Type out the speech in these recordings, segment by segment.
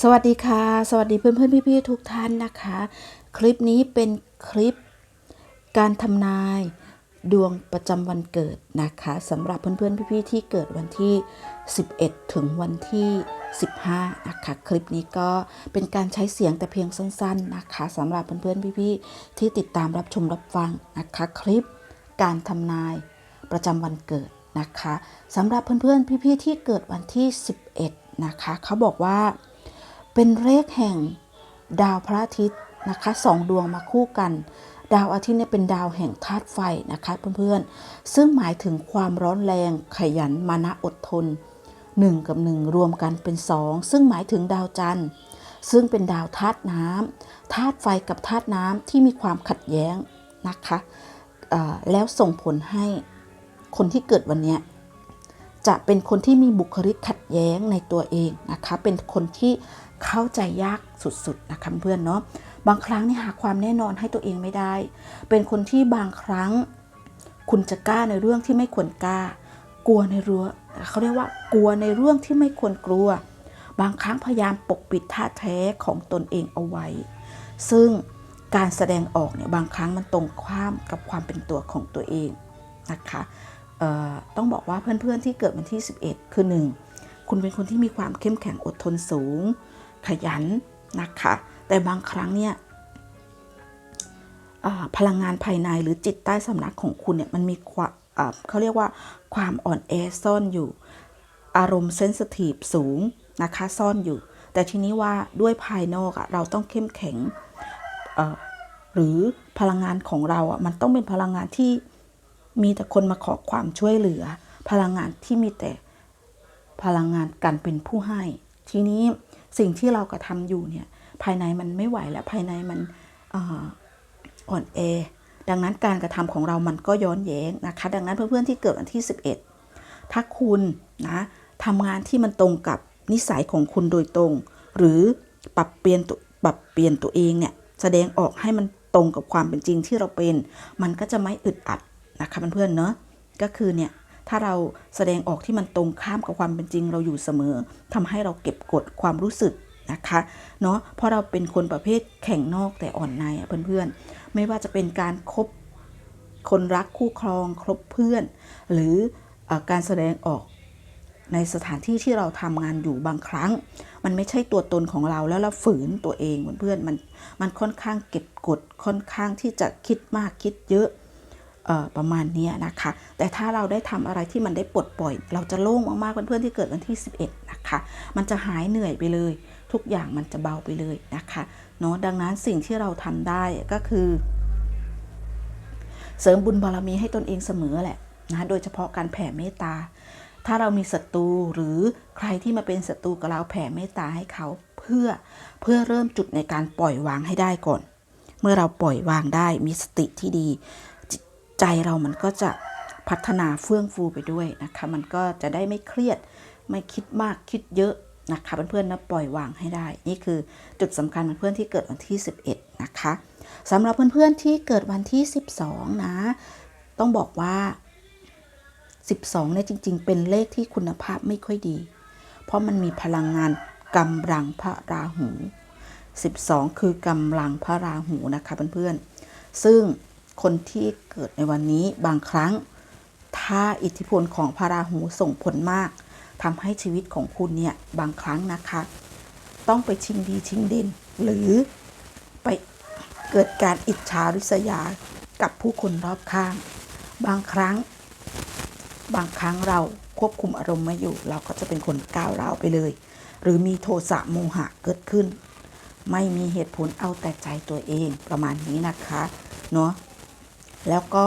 สวัสดีค่ะ สวัสดีเพื่อนๆพี่ๆทุกท่านนะคะ คลิปนี้เป็นคลิปการทำนายดวงประจำวันเกิดนะคะสำหรับเพื่อนๆพี่ๆที่เกิดวันที่ 11 ถึงวันที่ 15 นะคะ คลิปนี้ก็เป็นการใช้เสียงแต่เพียงสั้น ๆนะคะสำหรับเพื่อนๆพี่ๆที่ติดตามรับชมรับฟังนะคะคลิปการทำนายประจำวันเกิดนะคะสำหรับเพื่อนๆพี่ๆที่เกิดวันที่ 11 นะคะเขาบอกว่า เป็นเลขแห่งดาวพระอาทิตย์นะคะสองดวงมาคู่กัน ดาวอาทิตย์เนี่ยเป็นดาวแห่งธาตุไฟนะคะเพื่อนๆ ซึ่งหมายถึงความร้อนแรงขยันมานะอดทน 1 กับ 1 รวมกันเป็น 2 ซึ่งหมายถึงดาวจันทร์ ซึ่งเป็นดาวธาตุน้ำธาตุไฟกับธาตุน้ำที่มีความขัดแย้งนะคะแล้วส่งผลให้คนที่เกิดวันนี้จะเป็นคนที่มีบุคลิกขัดแย้งในตัวเองนะคะ เป็นคนที่ เข้าใจยากสุดๆนะคะเพื่อนเนาะบางครั้งนี่หาความแน่นอนให้ตัวเองไม่ได้ เป็นคนที่บางครั้ง คุณจะกล้าในเรื่องที่ไม่ควรกล้า กลัวในเรื่อเขาเรียกว่ากลัวในเรื่องที่ไม่ควรกลัว บางครั้งพยายามปกปิดท่าแท้ของตนเองเอาไว้ ซึ่งการแสดงออกเนี่ยบางครั้งมันตรงข้ามกับความเป็นตัวของตัวเองนะคะต้องบอกว่าเพื่อนๆที่เกิดวันที่ 11 คือ 1 คุณเป็นคนที่มีความเข้มแข็งอดทนสูง ขยันนะคะ แต่บางครั้งเนี่ยพลังงานภายในหรือจิตใต้สำนักของคุณเนี่ยมันมีความเขาเรียกว่าความอ่อนแอซ่อนอยู่ อารมณ์เซนซิทีฟสูงนะคะซ่อนอยู่ แต่ทีนี้ว่าด้วยภายนอกอะเราต้องเข้มแข็งหรือพลังงานของเราอะมันต้องเป็นพลังงานที่มีแต่คนมาขอความช่วยเหลือ พลังงานที่มีแต่พลังงานการเป็นผู้ให้ ทีนี้ สิ่งที่เรากระทำอยู่เนี่ยภายในมันไม่ไหวแล้วภายในมันอ่ออ่อนแอดังนั้นการกระทำของเรามันก็ย้อนแย้งนะคะ ดังนั้นเพื่อนๆที่เกิดวันที่ 11 ถ้าคุณนะทำงานที่มันตรงกับนิสัยของคุณโดยตรง หรือปรับเปลี่ยนตัวปรับเปลี่ยนตัวเองเนี่ยแสดงออกให้มันตรงกับความเป็นจริงที่เราเป็น มันก็จะไม่อึดอัดนะคะเพื่อนๆเนาะก็คือเนี่ย ถ้าเราแสดงออกที่มันตรงข้ามกับความเป็นจริงเราอยู่เสมอทำให้เราเก็บกดความรู้สึกนะคะเนาะเพราะเราเป็นคนประเภทแข็งนอกแต่อ่อนในอะเพื่อนๆ ไม่ว่าจะเป็นการคบคนรักคู่ครองครบเพื่อน หรืออการแสดงออกในสถานที่ที่เราทำงานอยู่บางครั้ง มันไม่ใช่ตัวตนของเราแล้วเราฝืนตัวเองเพื่อนๆมันมันค่อนข้างเก็บกดค่อนข้างที่จะคิดมากคิดเยอะ ประมาณนี้นะคะ แต่ถ้าเราได้ทำอะไรที่มันได้ปลดปล่อย เราจะโล่งมากๆเพื่อนๆที่เกิดวันที่ 11 นะคะ มันจะหายเหนื่อยไปเลย ทุกอย่างมันจะเบาไปเลยนะคะเนาะดังนั้นสิ่งที่เราทำได้ก็คือ เสริมบุญบารมีให้ตนเองเสมอแหละนะโดยเฉพาะการแผ่เมตตา ถ้าเรามีศัตรูหรือใครที่มาเป็นศัตรูกับเราแผ่เมตตาให้เขาเพื่อเพื่อเริ่มจุดในการปล่อยวางให้ได้ก่อน เมื่อเราปล่อยวางได้มีสติที่ดี ใจเรามันก็จะพัฒนาเฟื่องฟูไปด้วยนะคะ มันก็จะได้ไม่เครียดไม่คิดมากคิดเยอะนะคะเพื่อนๆนะปล่อยวางให้ได้ นี่คือจุดสำคัญเพื่อนที่เกิดวันที่ 11 นะคะสำหรับเพื่อนๆที่เกิดวันที่ 12 นะ ต้องบอกว่า 12เนี่ยจริง ๆ เป็นเลขที่คุณภาพไม่ค่อยดี เพราะมันมีพลังงานกำลังพระราหู 12 คือกำลังพระราหูนะคะเพื่อนๆซึ่ง คนที่เกิดในวันนี้บางครั้ง ถ้าอิทธิพลของพระราหูส่งผลมากทำให้ชีวิตของคุณเนี่ยบางครั้งนะคะ ต้องไปชิงดีชิงเด่นหรือไปเกิดการอิจฉาริษยากับผู้คนรอบข้าง บางครั้ง บางครั้งเราควบคุมอารมณ์ไม่อยู่ เราก็จะเป็นคนก้าวร้าวไปเลย หรือมีโทสะโมหะเกิดขึ้น ไม่มีเหตุผลเอาแต่ใจตัวเองประมาณนี้นะคะ เนาะ แล้วก็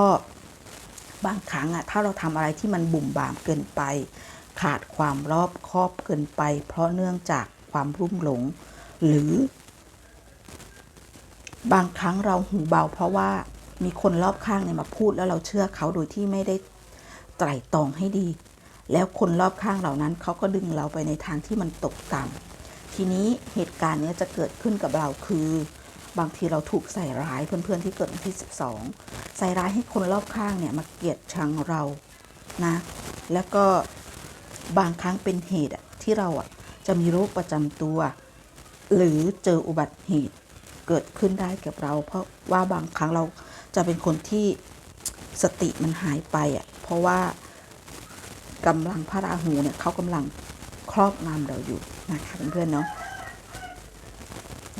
บางครั้งอะถ้าเราทำอะไรที่มันบุ่มบามเกินไป ขาดความรอบคอบเกินไป เพราะเนื่องจากความรุ่มหลง หรือบางครั้งเราหูเบา เพราะว่ามีคนรอบข้างเนี่ยมาพูดแล้วเราเชื่อเขาโดยที่ไม่ได้ไตร่ตรองให้ดี แล้วคนรอบข้างเหล่านั้นเขาก็ดึงเราไปในทางที่มันตกต่ำทีนี้เหตุการณ์เนี้ยจะเกิดขึ้นกับเราคือ บางทีเราถูกใส่ร้ายเพื่อนๆที่เกิดวันที่ 12 ใส่ร้ายให้คนรอบข้างเนี่ยมาเกลียดชังเรานะ แล้วก็บางครั้งเป็นเหตุที่เราอะจะมีโรคประจำตัว หรือเจออุบัติเหตุเกิดขึ้นได้กับเรา เพราะว่าบางครั้งเราจะเป็นคนที่สติมันหายไปอะเพราะว่ากำลังพระราหูเนี่ยเขากำลังครอบงำเราอยู่นะคะเพื่อนๆเนาะ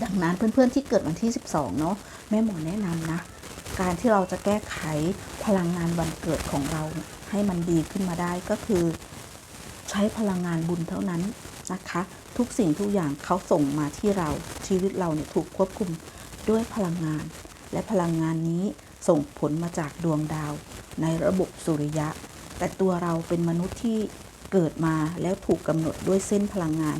ดังนั้นเพื่อนๆที่เกิดวันที่ 12 เนาะแม่หมอแนะนำนะ การที่เราจะแก้ไขพลังงานวันเกิดของเราให้มันดีขึ้นมาได้ก็คือ ใช้พลังงานบุญเท่านั้นนะคะ ทุกสิ่งทุกอย่างเขาส่งมาที่เราชีวิตเราเนี่ยถูกควบคุมด้วยพลังงาน และพลังงานนี้ส่งผลมาจากดวงดาว ในระบบสุริยะ แต่ตัวเราเป็นมนุษย์ที่เกิดมาแล้วถูกกำหนดด้วยเส้นพลังงาน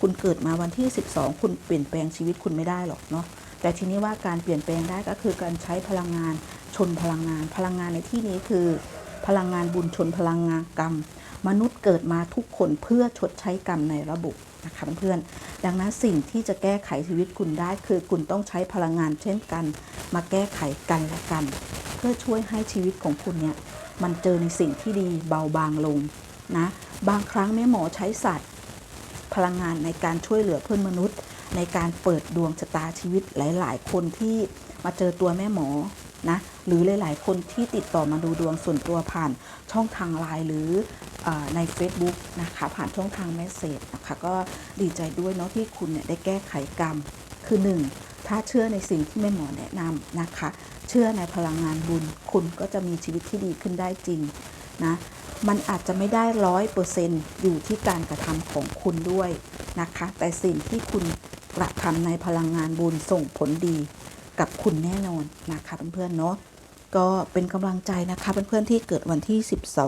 คุณเกิดมาวันที่ 12 คุณเปลี่ยนแปลงชีวิตคุณไม่ได้หรอกเนาะแต่ทีนี้ว่าการเปลี่ยนแปลงได้ก็คือการใช้พลังงานชนพลังงาน พลังงานในที่นี้คือ พลังงานบุญชนพลังงานกรรม มนุษย์เกิดมาทุกคนเพื่อชดใช้กรรมในระบบนะคะเพื่อนๆดังนั้นสิ่งที่จะแก้ไขชีวิตคุณได้ คือคุณต้องใช้พลังงานเช่นกัน มาแก้ไขกันและกัน เพื่อช่วยให้ชีวิตของคุณเนี่ยมันเจอในสิ่งที่ดีเบาบางลงนะบางครั้งแม่หมอใช้สัตว์ พลังงานในการช่วยเหลือเพื่อนมนุษย์ ในการเปิดดวงชะตาชีวิตหลาย ๆ คนที่มาเจอตัวแม่หมอนะหรือหลาย ๆ คนที่ติดต่อมาดูดวงส่วนตัวผ่านช่องทางไลน์หรืออใน Facebook นะคะผ่านช่องทางเมสเซจนะคะก็ดีใจด้วยเนาะที่คุณเนี่ยได้แก้ไขกรรมคือ 1. ถ้าเชื่อในสิ่งที่แม่หมอแนะนำนะคะ เชื่อในพลังงานบุญ คุณก็จะมีชีวิตที่ดีขึ้นได้จริง นะมันอาจจะไม่ได้ร้อยเปอร์เซนต์อยู่ที่การกระทำของคุณด้วยนะคะ แต่สิ่งที่คุณกระทำในพลังงานบุญส่งผลดีกับคุณแน่นอนนะคะเพื่อนๆเนาะก็เป็นกำลังใจนะคะเพื่อนๆที่เกิดวันที่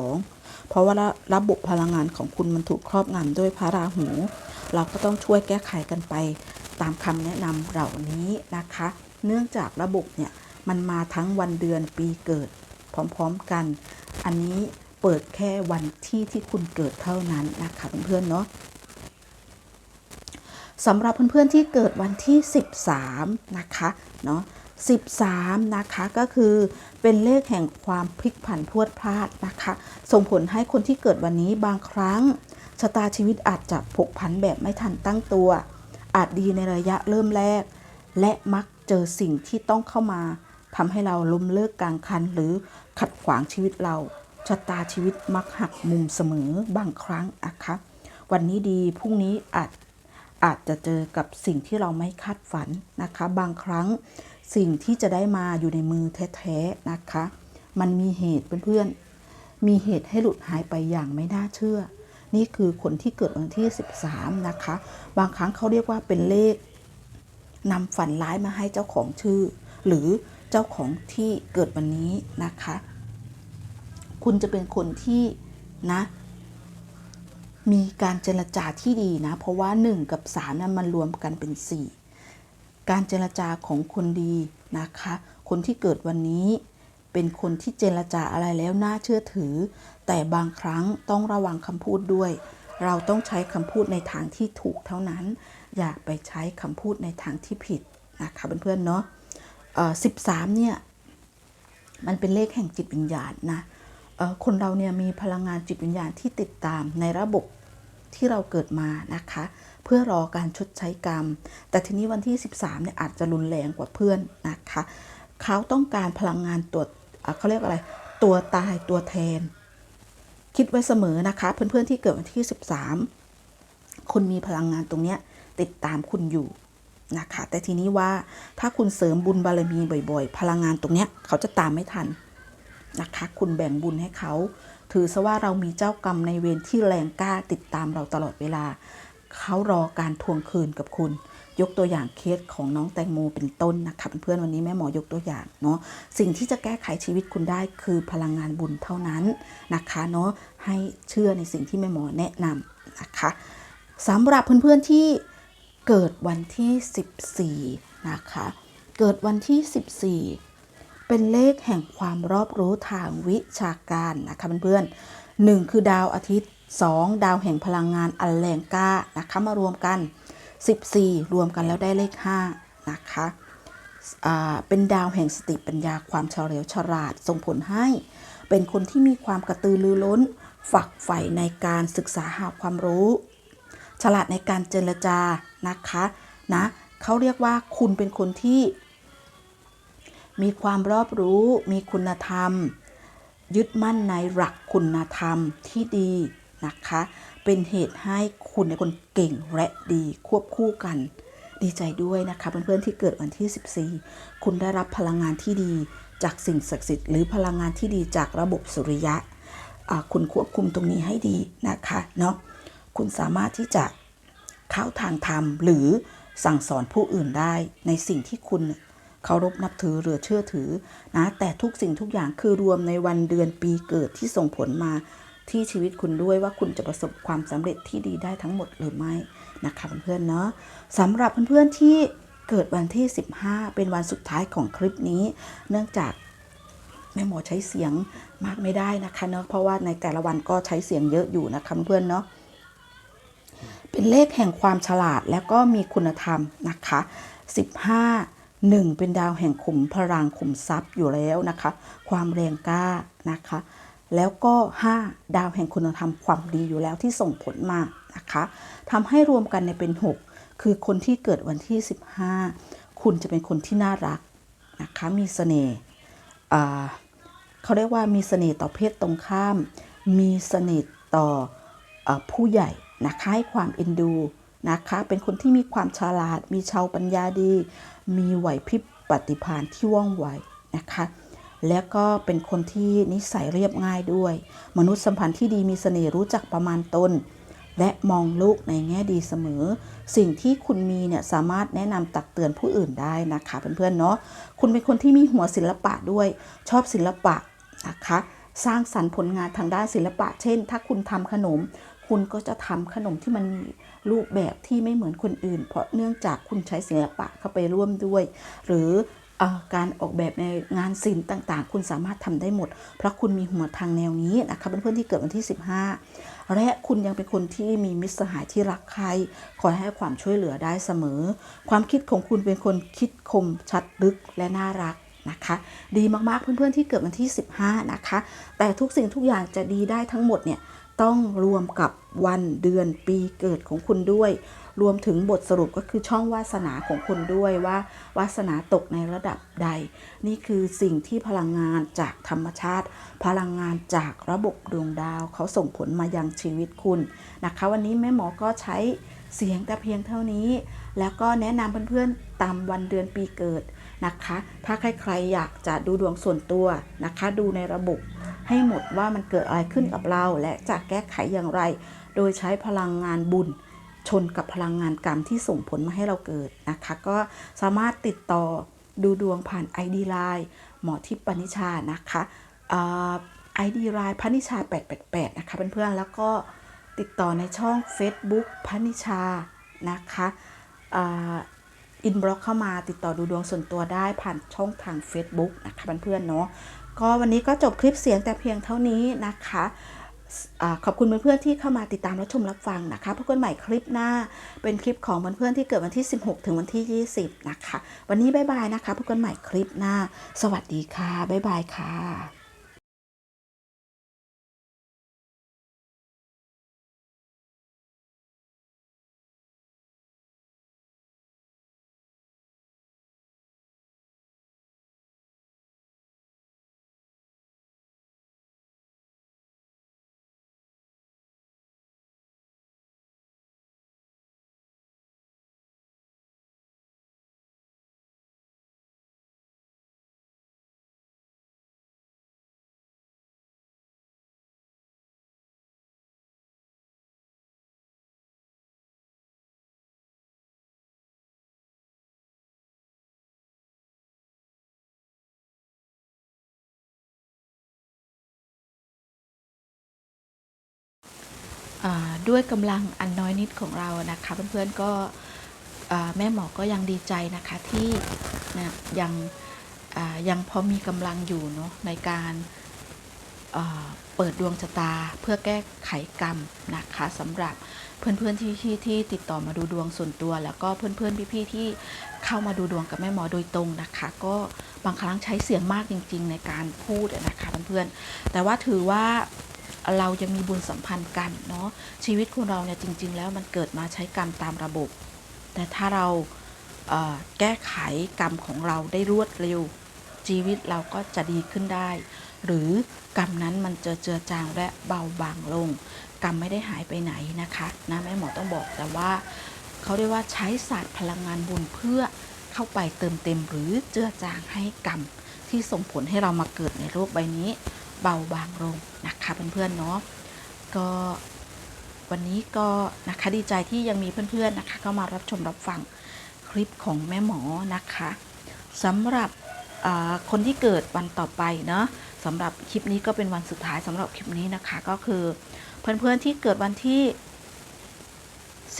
12 เพราะว่าระระบบพลังงานของคุณมันถูกครอบงำด้วยพระราหู เราก็ต้องช่วยแก้ไขกันไปตามคำแนะนำเหล่านี้นะคะ เนื่องจากระบบเนี่ยมันมาทั้งวันเดือนปีเกิดพร้อมๆกัน อันนี้ เปิดแค่วันที่ที่คุณเกิดเท่านั้นนะคะเพื่อนๆเนาะสำหรับเพื่อนๆที่เกิดวันที่ 13 นะคะเนาะ13 นะคะก็คือเป็นเลขแห่งความพลิกผันพวดพลาดนะคะ ส่งผลให้คนที่เกิดวันนี้บางครั้งชะตาชีวิตอาจจะผกผันแบบไม่ทันตั้งตัว อาจดีในระยะเริ่มแรก และมักเจอสิ่งที่ต้องเข้ามาทำให้เราล้มเลิกกลางคันหรือขัดขวางชีวิตเรา ชะตาชีวิตมักหักมุมเสมอบางครั้งนะคะวันนี้ดีพรุ่งนี้อาจอาจจะเจอกับสิ่งที่เราไม่คาดฝันนะคะ บางครั้งสิ่งที่จะได้มาอยู่ในมือแท้ๆนะคะ มันมีเหตุเพื่อนๆมีเหตุให้หลุดหายไปอย่างไม่น่าเชื่อ นี่คือคนที่เกิดวันที่ 13 นะคะ บางครั้งเขาเรียกว่าเป็นเลขนำฝันร้ายมาให้เจ้าของชื่อ หรือเจ้าของที่เกิดวันนี้นะคะ คุณจะเป็นคนที่นะ มีการเจรจาที่ดีนะ เพราะว่า 1 กับ3นั้นมันรวมกันเป็น 4 การเจรจาของคนดีนะคะ คนที่เกิดวันนี้เป็นคนที่เจรจาอะไรแล้วน่าเชื่อถือ แต่บางครั้งต้องระวังคำพูดด้วย เราต้องใช้คำพูดในทางที่ถูกเท่านั้น อย่าไปใช้คำพูดในทางที่ผิดนะคะเพื่อนๆเนาะเอ่อ13เนี่ย มันเป็นเลขแห่งจิตวิญญาณนะ คนเราเนี่ยมีพลังงานจิตวิญญาณที่ติดตามในระบบที่เราเกิดมานะคะ เพื่อรอการชดใช้กรรม แต่ทีนี้วันที่ 13เนี่ยอาจจะรุนแรงกว่าเพื่อนนะคะเขาต้องการพลังงานตัวเขาเรียกอะไร ตัวตายตัวแทน คิดไว้เสมอนะคะ เพื่อนๆที่เกิดวันที่ 13 คุณมีพลังงานตรงเนี้ยติดตามคุณอยู่นะคะ แต่ทีนี้ว่าถ้าคุณเสริมบุญบารมีบ่อย ๆ พลังงานตรงเนี้ยเขาจะตามไม่ทัน นะคะคุณแบ่งบุญให้เขา ถือซะว่าเรามีเจ้ากรรมในเวรที่แรงกล้าติดตามเราตลอดเวลา เขารอการทวงคืนกับคุณ ยกตัวอย่างเคสของน้องแตงโมเป็นต้นนะคะเพื่อนๆวันนี้แม่หมอยกตัวอย่างเนาะสิ่งที่จะแก้ไขชีวิตคุณได้คือพลังงานบุญเท่านั้นนะคะเนาะให้เชื่อในสิ่งที่แม่หมอแนะนำนะคะสำหรับเพื่อนๆที่เกิดวันที่ 14 นะคะ เกิดวันที่ 14 เป็นเลขแห่งความรอบรู้ทางวิชาการนะคะเพื่อนๆหนึ่งคือดาวอาทิตย์ 2 ดาวแห่งพลังงานอันแรงกล้านะคะมารวมกัน 14 รวมกันแล้วได้เลข 5 นะคะเป็นดาวแห่งสติปัญญาความเฉลียวฉลาดส่งผลให้ เป็นคนที่มีความกระตือรือร้น ฝักใฝ่ในการศึกษาหาความรู้ ฉลาดในการเจรจานะคะนะเขาเรียกว่าคุณเป็นคนที่ มีความรอบรู้ มีคุณธรรม ยึดมั่นในหลักคุณธรรมที่ดีนะคะ เป็นเหตุให้คุณเป็นคนเก่งและดีควบคู่กัน ดีใจด้วยนะคะเพื่อนๆที่เกิดวันที่ 14 คุณได้รับพลังงานที่ดีจากสิ่งศักดิ์สิทธิ์หรือพลังงานที่ดีจากระบบสุริยะ คุณควบคุมตรงนี้ให้ดีนะคะเนาะคุณสามารถที่จะเข้าทางธรรมหรือสั่งสอนผู้อื่นได้ในสิ่งที่คุณ เคารพนับถือหรือเชื่อถือนะแต่ทุกสิ่งทุกอย่างคือรวมในวันเดือนปีเกิดที่ส่งผลมาที่ชีวิตคุณด้วยว่าคุณจะประสบความสำเร็จที่ดีได้ทั้งหมดหรือไม่นะคะเพื่อนๆเนาะสำหรับเพื่อนๆที่เกิดวันที่ 15 เป็นวันสุดท้ายของคลิปนี้ เนื่องจากแม่หมอใช้เสียงมากไม่ได้นะคะเนาะเพราะว่าในแต่ละวันก็ใช้เสียงเยอะอยู่นะคะเพื่อนเนาะเป็นเลขแห่งความฉลาดและก็มีคุณธรรมนะคะ 15 1เป็นดาวแห่งขุมพลังขุมทรัพย์อยู่แล้วนะคะ ความแรงกล้านะคะ แล้วก็ 5 ดาวแห่งคุณธรรมความดีอยู่แล้วที่ส่งผลมานะคะทำให้รวมกันในเป็น 6 คือคนที่เกิดวันที่ 15 คุณจะเป็นคนที่น่ารักนะคะมีเสน่ห์เขาเรียกว่ามีเสน่ห์ต่อเพศตรงข้าม มีเสน่ห์ต่ออผู้ใหญ่นะคะให้ความเอ็นดูนะคะเป็นคนที่มีความฉลาด มีชาวปัญญาดี มีไหวพริบปฏิภาณที่ว่องไวนะคะ แล้วก็เป็นคนที่นิสัยเรียบง่ายด้วย มนุษยสัมพันธ์ที่ดีมีเสน่ห์รู้จักประมาณตน และมองโลกในแง่ดีเสมอ สิ่งที่คุณมีเนี่ยสามารถแนะนำตักเตือนผู้อื่นได้นะคะเพื่อนๆเนาะ คุณเป็นคนที่มีหัวศิลปะด้วย ชอบศิลปะนะคะสร้างสรรค์ผลงานทางด้านศิลปะ เช่น ถ้าคุณทำขนม คุณก็จะทำขนมที่มันมี รูปแบบที่ไม่เหมือนคนอื่น เพราะเนื่องจากคุณใช้ศิลปะเข้าไปร่วมด้วย หรืออการออกแบบในงานศิลป์ต่างๆ คุณสามารถทำได้หมด เพราะคุณมีหัวทางแนวนี้นะคะเพื่อนๆที่เกิดวันที่ 15 และคุณยังเป็นคนที่มีมิตรสหายที่รักใครคอยให้ความช่วยเหลือได้เสมอ ความคิดของคุณเป็นคนคิดคมชัดลึกและน่ารักนะคะดีมากๆเพื่อนๆที่เกิดวันที่ 15 นะคะ แต่ทุกสิ่งทุกอย่างจะดีได้ทั้งหมดเนี่ยต้องรวมกับ วันเดือนปีเกิดของคุณด้วย รวมถึงบทสรุปก็คือช่องวาสนาของคุณด้วยว่าวาสนาตกในระดับใด นี่คือสิ่งที่พลังงานจากธรรมชาติ พลังงานจากระบบดวงดาวเขาส่งผลมายังชีวิตคุณนะคะ วันนี้แม่หมอก็ใช้เสียงแต่เพียงเท่านี้ แล้วก็แนะนำเพื่อนๆตามวันเดือนปีเกิดนะคะ ถ้าใครๆอยากจะดูดวงส่วนตัวนะคะ ดูในระบบให้หมดว่ามันเกิดอะไรขึ้นกับเราและจะแก้ไขอย่างไร โดยใช้พลังงานบุญชนกับพลังงานกรรมที่ส่งผลมาให้เราเกิดนะคะ ก็สามารถติดต่อดูดวงผ่าน ID Line หมอทิพย์ปณิชานะคะไอดีไลน์พนิชา 888 นะคะเพื่อนๆแล้วก็ติดต่อในช่อง Facebook พนิชานะคะอินบล็อกเข้ามาติดต่อดูดวงส่วนตัวได้ผ่านช่องทาง Facebook นะคะเพื่อนๆเนาะก็วันนี้ก็จบคลิปเสียงแต่เพียงเท่านี้นะคะ ขอบคุณเพื่อนๆที่เข้ามาติดตามรับชมรับฟังนะคะพบกันใหม่คลิปหน้า เป็นคลิปของเพื่อนๆที่เกิดวันที่ 16 ถึงวันที่ 20 นะคะ วันนี้บ๊ายบายนะคะพบกันใหม่คลิปหน้า สวัสดีค่ะบ๊ายบายค่ะ ด้วยกำลังอันน้อยนิดของเรานะคะเพื่อนๆก็อ่าแม่หมอก็ยังดีใจนะคะที่นะยังยังพอมีกำลังอยู่เนาะในการเปิดดวงชะตาเพื่อแก้ไขกรรมนะคะสำหรับเพื่อนๆที่ที่ที่ติดต่อมาดูดวงส่วนตัว แล้วก็เพื่อนๆพี่ๆที่เข้ามาดูดวงกับแม่หมอโดยตรงนะคะ ก็บางครั้งใช้เสียงมากจริง ๆ ในการพูดนะคะเพื่อนๆแต่ว่าถือว่า เรายังมีบุญสัมพันธ์กันเนาะชีวิตของเราเนี่ยจริง ๆ แล้วมันเกิดมาใช้กรรมตามระบบ แต่ถ้าเราเแก้ไขกรรมของเราได้รวดเร็ว ชีวิตเราก็จะดีขึ้นได้ หรือกรรมนั้นมันจะเจือจางและเบาบางลง กรรมไม่ได้หายไปไหนนะคะนะแม่หมอต้องบอกแต่ว่าเขาเรียกว่าใช้ศาสตร์พลังงานบุญเพื่อเข้าไปเติมเต็มหรือเจือจางให้กรรมที่ส่งผลให้เรามาเกิดในโลกใบนี้ เบาบางลงนะคะเพื่อนๆเนาะก็วันนี้ก็นะคะดีใจที่ยังมีเพื่อนๆนะคะเข้ามารับชมรับฟังคลิปของแม่หมอนะคะสำหรับคนที่เกิดวันต่อไปเนาะสำหรับคลิปนี้ก็เป็นวันสุดท้ายสำหรับคลิปนี้นะคะก็คือเพื่อนๆที่เกิดวันที่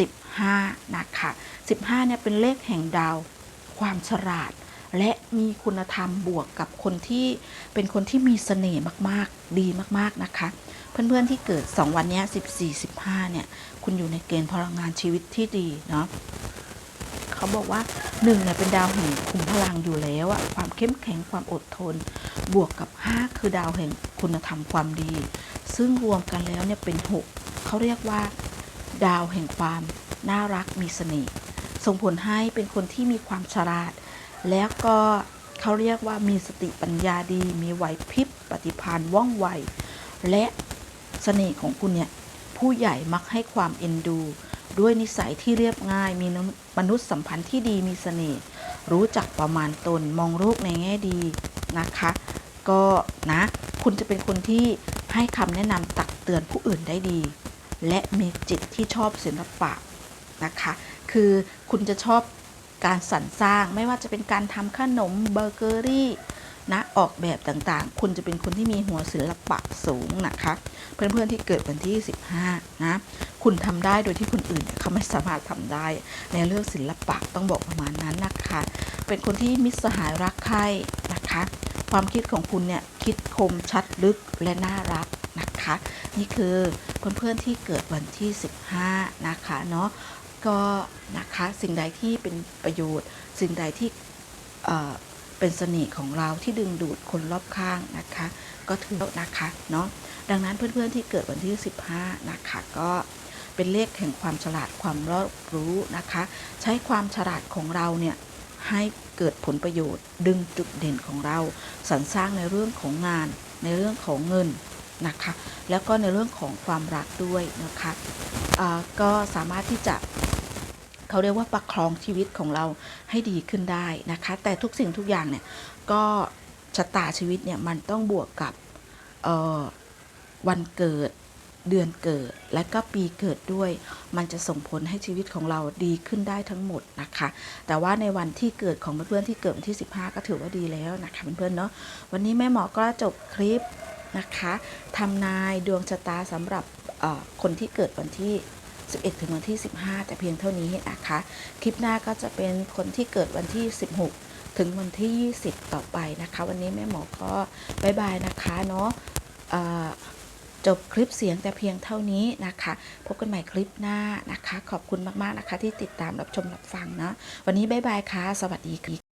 15 นะคะ 15เนี่ยเป็นเลขแห่งดาวความฉลาด และมีคุณธรรมบวกกับคนที่เป็นคนที่มีเสน่ห์มากๆ ดีมากๆนะคะ เพื่อนๆที่เกิด 2 วันนี้14 15 เนี่ย คุณอยู่ในเกณฑ์พลังงานชีวิตที่ดีเนาะเขาบอกว่าหนึ่งเนี่ยเป็นดาวแห่งคุมพลังอยู่แล้วอะความเข้มแข็งความอดทน บวกกับ 5 คือดาวแห่งคุณธรรมความดี ซึ่งรวมกันแล้วเนี่ยเป็น 6เขาเรียกว่า ดาวแห่งความน่ารักมีเสน่ห์ส่งผลให้เป็นคนที่มีความฉลาด แล้วก็เขาเรียกว่ามีสติปัญญาดี มีไหวพริบปฏิภาณว่องไว และเสน่ห์ของคุณเนี่ย ผู้ใหญ่มักให้ความเอ็นดู ด้วยนิสัยที่เรียบง่าย มีมนุษยสัมพันธ์ที่ดีมีเสน่ห์ รู้จักประมาณตน มองโลกในแง่ดีนะคะ ก็นะ คุณจะเป็นคนที่ให้คำแนะนำตักเตือนผู้อื่นได้ดี และมีจิตที่ชอบศิลปะนะคะ คือคุณจะชอบ การสรรสร้างไม่ว่าจะเป็นการทำขนมเบเกอรี่นะออกแบบต่างๆ คุณจะเป็นคนที่มีหัวศิลปะสูงนะคะ เพื่อนๆที่เกิดวันที่ 15 นะ คุณทำได้โดยที่คนอื่นเนี่ยเขาไม่สามารถทำได้ ในเรื่องศิลปะต้องบอกประมาณนั้นนะคะ เป็นคนที่มิตรสหายรักใคร่นะคะ ความคิดของคุณเนี่ยคิดคมชัดลึกและน่ารักนะคะ นี่คือเพื่อนๆที่เกิดวันที่ 15 นะคะเนาะ ก็นะคะสิ่งใดที่เป็นประโยชน์ สิ่งใดที่เป็นเสน่ห์ของเราที่ดึงดูดคนรอบข้างนะคะ ก็ถือนะคะเนาะดังนั้นเพื่อนๆที่เกิดวันที่ 15 นะคะ ก็เป็นเลขแห่งความฉลาดความรอบรู้นะคะ ใช้ความฉลาดของเราเนี่ยให้เกิดผลประโยชน์ ดึงจุดเด่นของเราสรรสร้างในเรื่องของงานในเรื่องของเงิน นะคะ แล้วก็ในเรื่องของความรักด้วยนะคะก็สามารถที่จะเขาเรียกว่าประคองชีวิตของเราให้ดีขึ้นได้นะคะ แต่ทุกสิ่งทุกอย่างเนี่ยก็ชะตาชีวิตเนี่ยมันต้องบวกกับวันเกิดเดือนเกิดและก็ปีเกิดด้วย มันจะส่งผลให้ชีวิตของเราดีขึ้นได้ทั้งหมดนะคะ แต่ว่าในวันที่เกิดของเพื่อนๆที่เกิดวันที่ 15 ก็ถือว่าดีแล้วนะคะเพื่อนๆเนาะวันนี้แม่หมอก็จบคลิป นะคะทำนายดวงชะตาสำหรับคนที่เกิดวันที่ 11 ถึงวันที่ 15 แต่เพียงเท่านี้นะคะ คลิปหน้าก็จะเป็นคนที่เกิดวันที่ 16 ถึงวันที่ 20 ต่อไปนะคะ วันนี้แม่หมอก็บายบายนะคะเนาะจบคลิปเสียงแต่เพียงเท่านี้นะคะ พบกันใหม่คลิปหน้านะคะ ขอบคุณมาก ๆ นะคะที่ติดตามรับชมรับฟังเนาะวันนี้บายบายค่ะ สวัสดีค่ะ